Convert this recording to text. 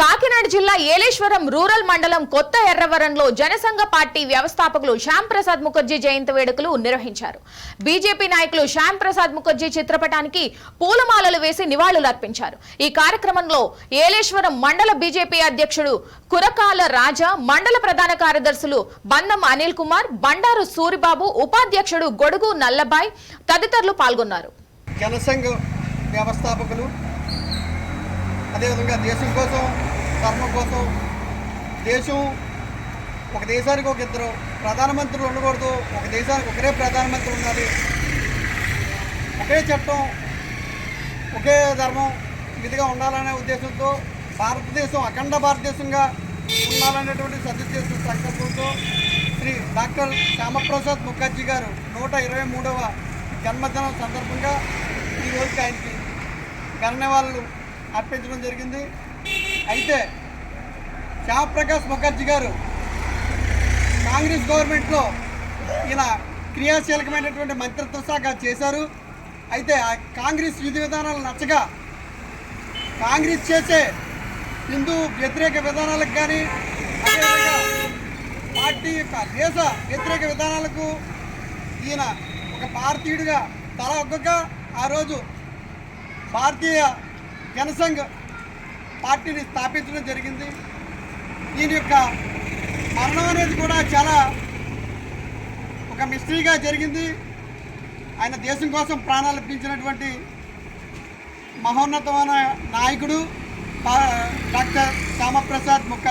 కాకినాడ జిల్లా ఏలేశ్వరం రూరల్ మండలం కొత్త ఎర్రవరంలో జనసంఘ పార్టీ వ్యవస్థాపకులు శ్యామ్ ప్రసాద్ ముఖర్జీ జయంతి వేడుకలు నిర్వహించారు. బీజేపీ నాయకులు శ్యామ్ ప్రసాద్ ముఖర్జీ చిత్రపటానికి పూలమాలలు వేసి నివాళులర్పించారు. ఈ కార్యక్రమంలో ఏలేశ్వరం మండల బీజేపీ అధ్యక్షుడు కురకాల రాజా మండల ప్రధాన కార్యదర్శులు బందం అనిల్ కుమార్ బండారు సూరిబాబు ఉపాధ్యక్షుడు గొడుగు నల్లబాయ్ తదితరులు పాల్గొన్నారు. జనసంఘ వ్యవస్థాపకులు అదేవిధంగా దేశం కోసం ధర్మం కోసం దేశం ఒక దేశానికి ఒక ఇద్దరు ప్రధానమంత్రులు ఉండకూడదు ఒక దేశానికి ఒకరే ప్రధానమంత్రి ఉండాలి. ఒకే చట్టం ఒకే ధర్మం విధిగా ఉండాలనే ఉద్దేశంతో భారతదేశం అఖండ భారతదేశంగా ఉండాలనేటువంటి సదుద్దేశ సంకల్పంతో శ్రీ డాక్టర్ శ్యామప్రసాద్ ముఖర్జీ గారు నూట ఇరవై మూడవ జన్మదినం సందర్భంగా ఈ రోజుకి ఆయనకి ఘననివాళులు అర్పించడం జరిగింది. అయితే శ్యామప్రకాష్ ముఖర్జీ గారు కాంగ్రెస్ గవర్నమెంట్లో ఈయన క్రియాశీలకమైనటువంటి మంత్రిత్వ శాఖ చేశారు. అయితే ఆ కాంగ్రెస్ విధి విధానాలు నచ్చగా కాంగ్రెస్ చేసే హిందూ వ్యతిరేక విధానాలకు కానీ అదేవిధంగా పార్టీ యొక్క దేశ వ్యతిరేక విధానాలకు ఈయన ఒక భారతీయుడిగా తల ఒగ్గగా ఆ రోజు భారతీయ జనసంఘ్ పార్టీని స్థాపించడం జరిగింది. దీని యొక్క మరణం అనేది కూడా చాలా ఒక మిస్టరీగా జరిగింది. ఆయన దేశం కోసం ప్రాణాలు అర్పించినటువంటి మహోన్నతమైన నాయకుడు డాక్టర్ శ్యామప్రసాద్ ముక్క